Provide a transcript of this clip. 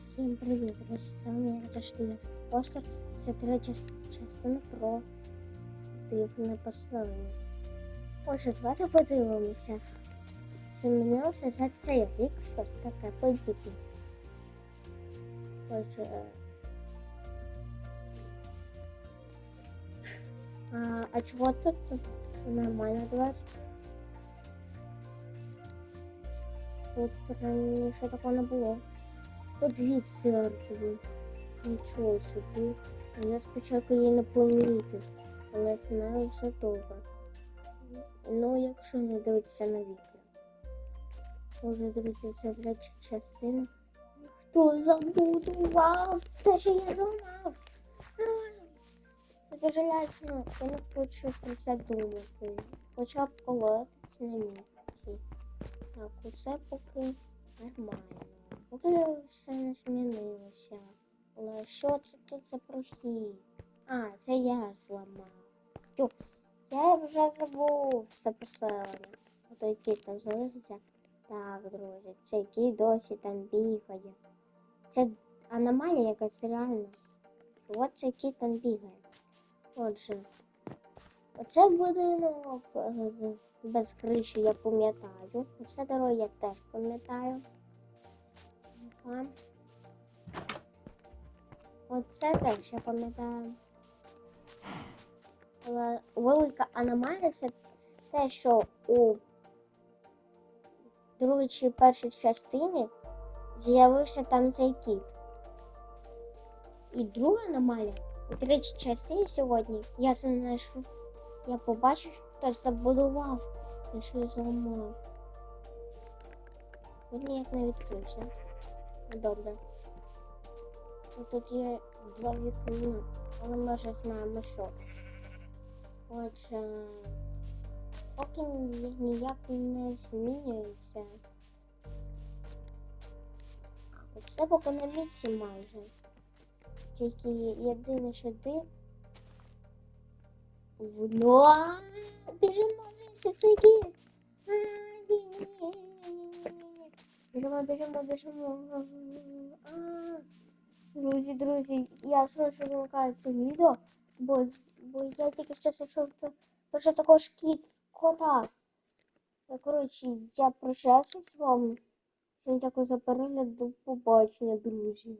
Всім привіт, друзі! З вами як завжди я Постер. Це третя с- частина про дивне послання. Отже, давайте подивимося. Змінилося за цей рік щось таке подібне. Отже. А, а чого тут нормально двері? Тут раніше такого не було. Дві церкви. Нічого собі. Я спочатку її не помітив, але знаю все добре. Ну, якщо не дивитися на вікна. Може, друзі, це третя частина. Хто забудував? Це ж я зламав. Це дуже я не хочу про це думати. Хоча б колотиться на місці. Так, усе поки нормально. Поки все не змінилося. Але що це тут за прохід? А, це я зламав. Тю, я вже забув це поселення. Ото який там залишиться. Так, друзі, цей кіт досі там бігає. Це аномалія якась реальна. От цей кіт там бігає. Отже, оце будинок е, без криші, я пам'ятаю. Оце дорогу я теж пам'ятаю. Ага. Оце теж я пам'ятаю. Але велика аномалія це те, що у другій чи першій частині з'явився там цей кіт. І друга аномалія у третій частині сьогодні я це. Я побачив, що хтось забудував. Я щось зламав. Він ніяк не відкрився. Добре. Тут є два вікна, але ми вже знаємо, що. Отже, поки ніяк не змінюється. Все поки на місці майже. Тільки єдине, що ти. А, біжимо це кіт. Біжимо, біжимо, біжимо. Друзі, друзі, я срочно вимикаю це відео, бо, бо я тільки що знайшов це вже також кіт кота. Е, Коротше, я прощаюся з вами. Всім дякую за перегляд, до побачення, друзі.